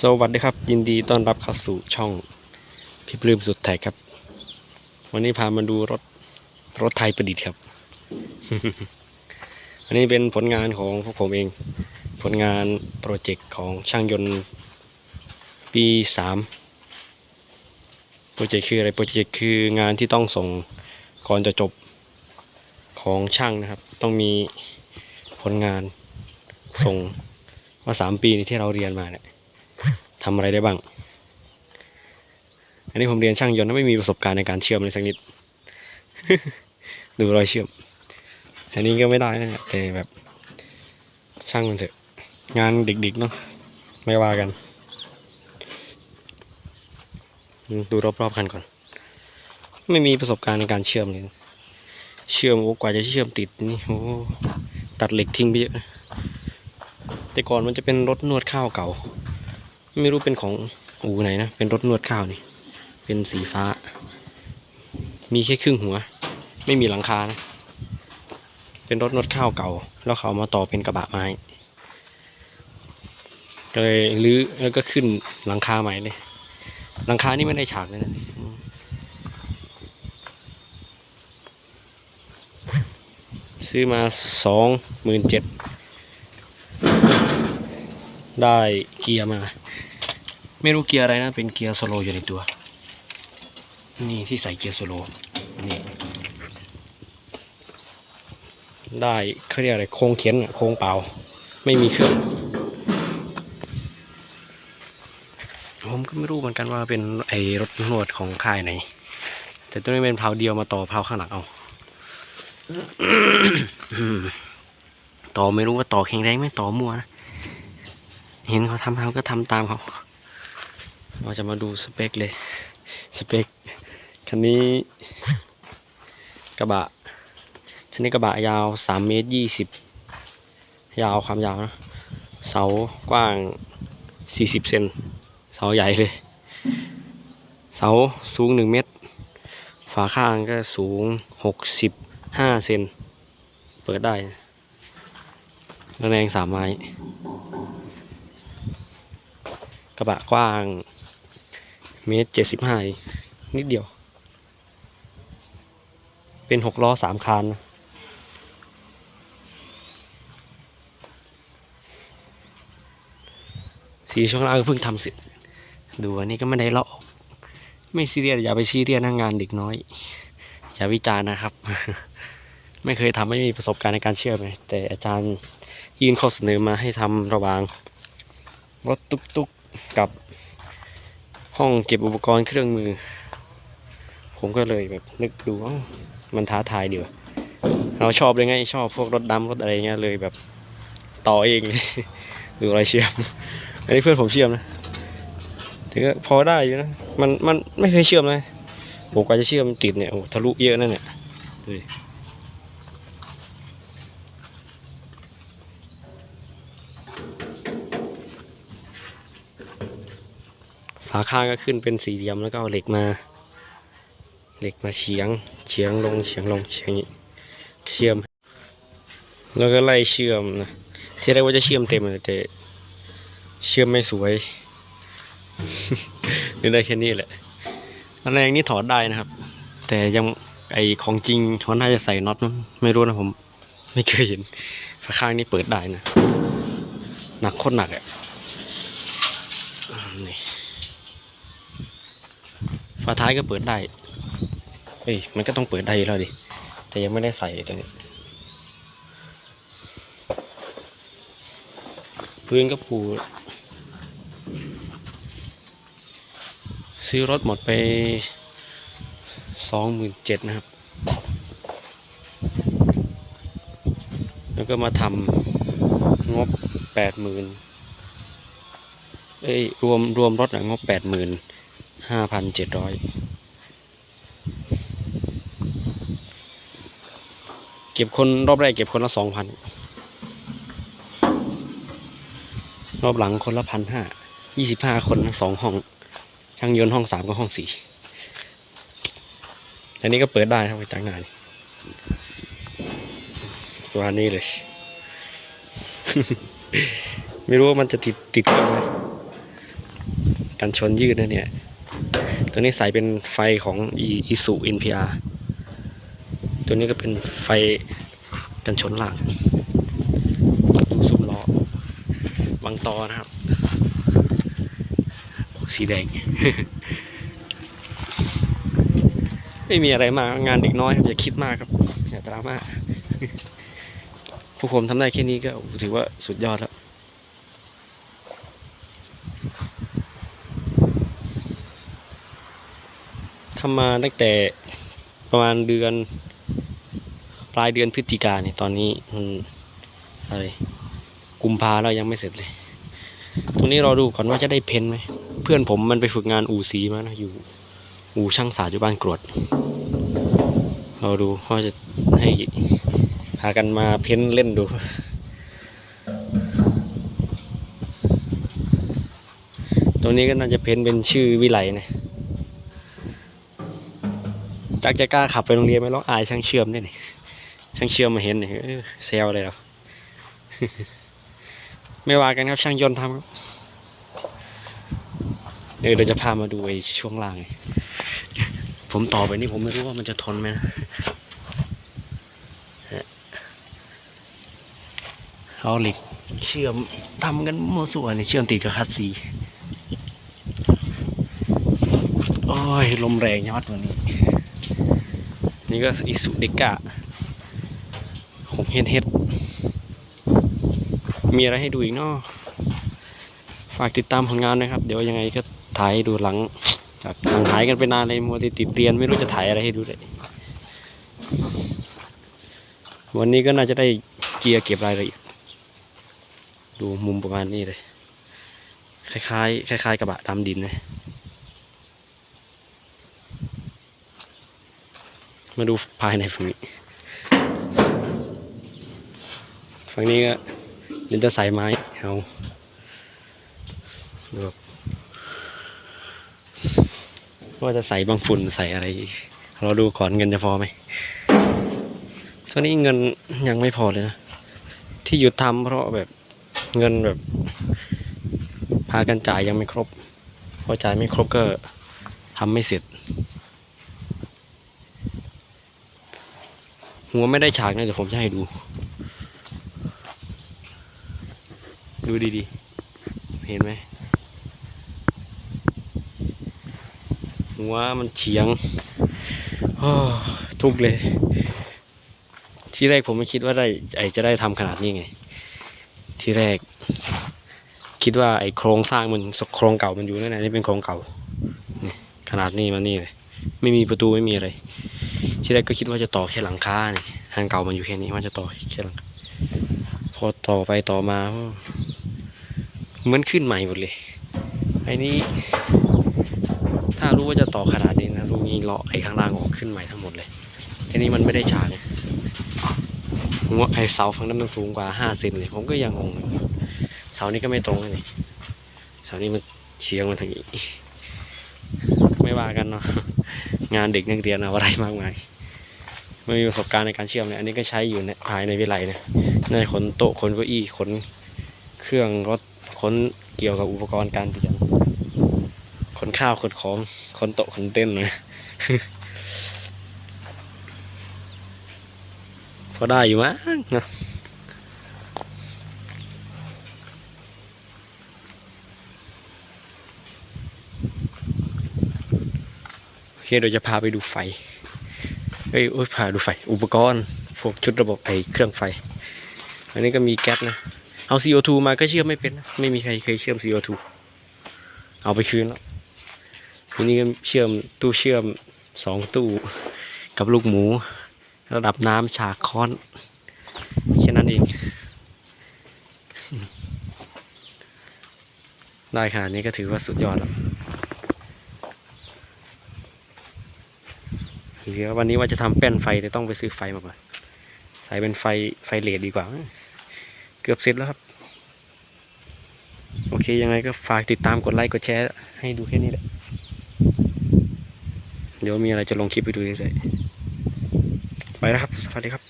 สวัสดีครับ ยินดีต้อนรับเข้าสู่ช่องพี่ปลื้มสุดไทยครับ วันนี้พามาดูรถรถไทยประดิษฐ์ครับ อันนี้เป็นผลงานของพวกผมเอง ผลงานโปรเจกต์ของช่างยนต์ปีสามโปรเจกต์คืออะไรโปรเจกต์คืองานที่ต้องส่งก่อนจะจบของช่างนะครับ ต้องมีผลงานส่งว่าสามปีที่เราเรียนมาเนี่ย ทำอะไรได้บ้าง อันนี้ผมเรียนช่างยนต์ไม่มีประสบการณ์ในการเชื่อมเลยสักนิด ดูรอยเชื่อม อันนี้ก็ไม่ได้นะแต่แบบช่างมันเถอะ งานเด็กๆเนาะไม่ว่ากัน ดูรอบๆคันก่อน ไม่มีประสบการณ์ในการเชื่อมเลย เชื่อมโอ้กว่าจะเชื่อมติดนี่โอ้ตัดเหล็กทิ้งไปเยอะนะแต่ก่อนมันจะเป็นรถนวดข้าวเก่า ไม่รู้เป็นของอูไหนนะ เป็นรถนวดข้าวนี่ เป็นสีฟ้า มีแค่ครึ่งหัว ไม่มีหลังคานะ เป็นรถนวดข้าวเก่า แล้วเขามาต่อเป็นกระบะไม้ก็เลยรื้อแล้วก็ขึ้นหลังคาใหม่เลย หลังคานี่ไม่ได้ฉากเลยนะอืมซื้อมาสองหมื่นเจ็ดได้เกียร์มา ไม่รู้เกียร์อะไรนะ เป็นเกียร์โซโลอยู่ในตัว นี่ที่ใส่เกียร์โซโลนี่ได้เขาเรียกอะไรโครงเข็นโครงเปล่า ไม่มีเครื่อง ผมก็ไม่รู้เหมือนกันว่าเป็นไอรถนวดของค่ายไหน แต่ตัวนี้เป็นเพลาเดียวมาต่อเพลาข้างหลังเอาต่อไม่รู้ว่าต่อแข็งแรงไหมต่อมั่วนะ เห็นเขาทำเราก็ทำตามเขา เราจะมาดูสเปคเลย สเปค คันนี้ กระบะ คันนี้กระบะยาวสามเมตรยี่สิบยาวความยาวนะ เสากว้างสี่สิบเซน เสาใหญ่เลย เสาสูงหนึ่งเมตร ฝาข้างก็สูงหกสิบห้าเซน เปิดได้ระแนงสามไม้ กระบะกว้าง เมตรเจ็ดสิบห้านิดเดียว เป็นหกล้อสามคันนะสีช่วงล่างก็เพิ่งทำเสร็จ ดูอันนี้ก็ไม่ได้เลาะออกไม่ซีเรียสอย่าไปซีเรียสนะงานเด็กน้อย อย่าวิจารณ์นะครับ ไม่เคยทำไม่มีประสบการณ์ในการเชื่อมเลยแต่อาจารย์ยื่นข้อเสนอมาให้ทำระหว่างรถตุ๊กๆกับ ห้องเก็บอุปกรณ์เครื่องมือ ผมก็เลยแบบนึกดูเอ้ามันท้าทายดีว่ะเราชอบเลยไงชอบพวกรถดำรถอะไรเงี้ยเลยแบบต่อเองดูอะไรเชื่อมอันนี้เพื่อนผมเชื่อมนะถือว่าพอได้อยู่นะมันมันไม่เคยเชื่อมเลยผมกว่าจะเชื่อมติดเนี่ยโอ้ทะลุเยอะนั่นเนี่ยดูดิ ฝาข้างก็ขึ้นเป็นสี่เหลี่ยมแล้วก็เอาเหล็กมา เหล็กมาเฉียงเฉียงลงเฉียงลงเฉียงนี้เชื่อม แล้วก็ไล่เชื่อมนะที่แรกว่าจะเชื่อมเต็มเลยแต่เชื่อมไม่สวยนี่ได้แค่นี้แหละอันแรงนี่ถอดได้นะครับ แต่ยังไอของจริงเขาน่าจะใส่น็อตมั้งไม่รู้นะผม ไม่เคยเห็นฝาข้างนี่เปิดได้นะ หนักโคตรหนักอะอ่านี่ ฝาท้ายก็เปิดได้ เอ้ย มันก็ต้องเปิดได้แล้วดิ แต่ยังไม่ได้ใส่ตัวนี้ พื้นก็ปู ซื้อรถหมดไปสองหมื่นเจ็ดนะครับ แล้วก็มาทำงบแปดหมื่นเอ้ย รวมรวมรถอะงบแปดหมื่น ห้าพันเจ็ดร้อยเก็บคนรอบแรกเก็บคนละสองพันรอบหลังคนละพันห้ายี่สิบห้าคนสองห้อง ช่างยนต์ห้องสามกับห้องสี่อันนี้ก็เปิดได้ครับจากหน้านตัวนี้เลย ไม่รู้ว่ามันจะติดติดเครื่องไหมกันชนยืดนะเนี่ย ตัวนี้ใส่เป็นไฟของอีสุ NPR ตัวนี้ก็เป็นไฟกันชนหลังดูซุ้มล้อบางตอนะครับ สีแดง ไม่มีอะไรมางานเด็กน้อยครับอย่าคิดมากครับ อย่าดราม่าพวกผมทำได้แค่นี้ก็ถือว่าสุดยอดแล้ว ทำมาตั้งแต่ประมาณเดือน ปลายเดือนพฤศจิกาเนี่ยตอนนี้มันอะไรกุมภาแล้วยังไม่เสร็จเลย ตรงนี้เราดูก่อนว่าจะได้เพ้นไหมเพื่อนผมมันไปฝึกงานอู่สีมานะอยู่ อู่ช่างสาอยู่บ้านกรวด เราดูว่าจะให้พากันมาเพ้นเล่นดูตรงนี้ก็น่าจะเพ้นเป็นชื่อวิไลนะ จักจะกล้าขับไปโรงเรียนไหมร้องอายช่างเชื่อมเนี่ยนี่ช่างเชื่อมมาเห็นเนี่ยเซวเลยเหรอไม่ว่ากันครับช่างยนต์ทำครับเดี๋ยวเราจะพามาดูไอ้ช่วงล่าง ผมต่อไปนี่ผมไม่รู้ว่ามันจะทนไหมนะเอาเหล็กเชื่อมทำกันมั่วส่วนเชื่อมติดกับคัดสีโอ้ย ลมแรงยอดวันนี้ นี่ก็อิสุเดกะผมเฮ็ดเฮ็ดมีอะไรให้ดูอีกเนาะฝากติดตามผลงานนะครับ เดี๋ยวยังไงก็ถ่ายให้ดูหลัง จากห่างหายกันไปนานเลยมัวแต่ติดเรียนไม่รู้จะถ่ายอะไรให้ดูเลยวันนี้ก็น่าจะได้เกียร์เก็บรายละเอียดดูมุมประมาณนี้เลย คล้ายๆ คล้าย ๆ กระบะตามดินเลย มาดูภายในฝั่งนี้ ฝั่งนี้ก็เดี๋ยวจะใส่ไม้เอาดูครับว่าจะใส่บางฝุ่นใส่อะไร เราดูก่อนเงินจะพอไหมตอนนี้เงินยังไม่พอเลยนะ ที่หยุดทำเพราะแบบเงินแบบ พากันจ่ายยังไม่ครบ พอจ่ายไม่ครบก็ทำไม่เสร็จ หัวไม่ได้ฉากนะเดี๋ยวผมจะให้ดู ดูดีๆ เห็นไหม หัวมันเฉียงโอ้ทุกเลย ที่แรกผมไม่คิดว่าได้ไอจะได้ทำขนาดนี้ไง ที่แรก คิดว่าไอโครงสร้างมันโครงเก่ามันอยู่นั่นแหละนี่เป็นโครงเก่านี่ขนาดนี้มานี่เลย ไม่มีประตูไม่มีอะไร ที่แรกก็คิดว่าจะต่อแค่หลังคานี่ทางเก่ามันอยู่แค่นี้ว่าจะต่อแค่หลังพอต่อไปต่อมาเหมือนขึ้นใหม่หมดเลยไอ้นี้ถ้ารู้ว่าจะต่อขนาดนี้นะรู้งี้เลาะไอ้ข้างล่างออกขึ้นใหม่ทั้งหมดเลยทีนี้มันไม่ได้ฉากไงหัวไอ้เสาฝั่งนั้นมันสูงกว่าห้าเซนเลยผมก็ยังงงเสานี้ก็ไม่ตรงเลยเสานี้มันเฉียงมาทางนี้ไม่ว่ากันเนาะงานเด็กนักเรียนเอาอะไรมากมาย ไม่มีประสบการณ์ในการเชื่อมเนี่ยอันนี้ก็ใช้อยู่ในภายในวิไลนะในขนโต๊ะขนเก้าอี้ขนเครื่องรถขนเกี่ยวกับอุปกรณ์การเรียนขนข้าวขนของขนโต๊ะขนเต้นเลยพอได้อยู่มั้งนะโอเคเดี๋ยวจะพาไปดูไฟ เอ้ยโอ้ยพาดูไฟ อุปกรณ์พวกชุดระบบไอเครื่องไฟ อันนี้ก็มีแก๊สนะ เอา CO2 มาก็เชื่อมไม่เป็นนะ ไม่มีใครเคยเชื่อม CO2 เอาไปคืนแล้วทีนี้ก็เชื่อมตู้เชื่อมสองตู้กับลูกหมู ระดับน้ำฉากค้อนแค่นั้นเอง ได้ขนาดนี้ก็ถือว่าสุดยอดแล้ว หรือวันนี้ว่าจะทำแป้นไฟแต่ต้องไปซื้อไฟมาก่อนใส่เป็นไฟไฟเลดดีกว่า เกือบเสร็จแล้วครับ โอเคยังไงก็ฝากติดตามกดไลค์กดแชร์ให้ดูแค่นี้แหละ เดี๋ยวมีอะไรจะลงคลิปไปดูเรื่อยๆไปแล้วครับ สวัสดีครับ